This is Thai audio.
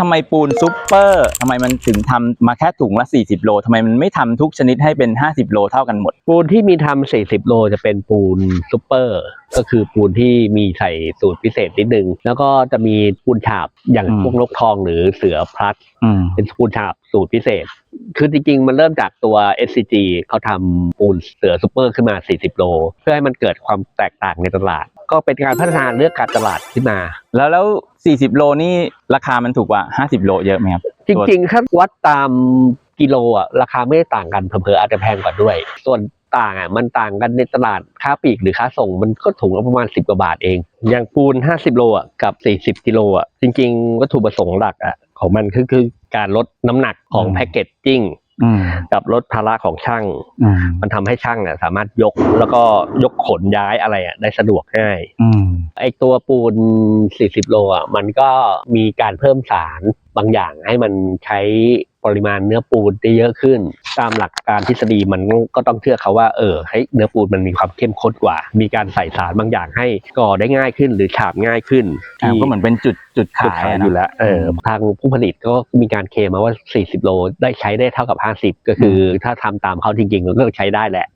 ทำไมปูนซุปเปอร์ทำไมมันถึงทำมาแค่ถุงละ 40 โลทำไมมันไม่ทำทุกชนิดให้เป็น 50 โลเท่ากันหมด ปูนที่มีทำ40 โลจะเป็นปูนซูเปอร์ ก็คือปูนที่มีใส่สูตรพิเศษนิดนึง แล้วก็จะมีปูนฉาบอย่างอืมพวกนกทองหรือเสือพลัดอืมเป็นปูนฉาบสูตรพิเศษ คือจริงๆ มันเริ่มจากตัว SCG เขาทำปูนเสือซูเปอร์ขึ้นมา 40 โล เพื่อให้มันเกิดความแตกต่างในตลาด ก็เป็นการพัฒนาเลือกการตลาดขึ้นมา แล้วแล้ว 40 โลนี่ราคามันถูกกว่า 50 โลเยอะไหมครับ จริงๆถ้าวัดตามกิโลอะราคาไม่ได้ต่างกันเผลอๆอาจจะแพงกว่าด้วย ส่วนต่างอะมันต่างกันในตลาดค้าปลีกหรือค้าส่งมันก็ถุงละประมาณ 10 กว่าบาทเอง อย่างปูน 50 โลอะกับ 40 กิโลอะจริง ๆ วัตถุประสงค์หลักอะของมันคือคือการลดน้ำหนักของอืมแพคเกจจิ้งอืม กับลดภาระของช่างอืมมันทำให้ช่างอะสามารถยกแล้วก็ยกขนย้ายอะไรอะได้สะดวกง่ายอืม ไอตัวปูน 40 โลอะมันก็มีการเพิ่มสารบางอย่างให้มันใช้ปริมาณเนื้อปูนได้เยอะขึ้น ตามหลักการทฤษฎีมันก็ต้องเชื่อเขาว่าเออให้เนื้อปูนมันมีความเข้มข้นกว่า มีการใส่สารบางอย่างให้ก่อได้ง่ายขึ้นหรือฉาบง่ายขึ้นอ่าก็เหมือนเป็นจุดจุดจุดขายขายอะอยู่นะแล้วเออทางผู้ผลิตก็มีการเคลมมาว่า 40 โลได้ใช้ได้เท่ากับ 50 ก็คือถ้าทำตามเขาจริงๆก็ใช้ได้แหละ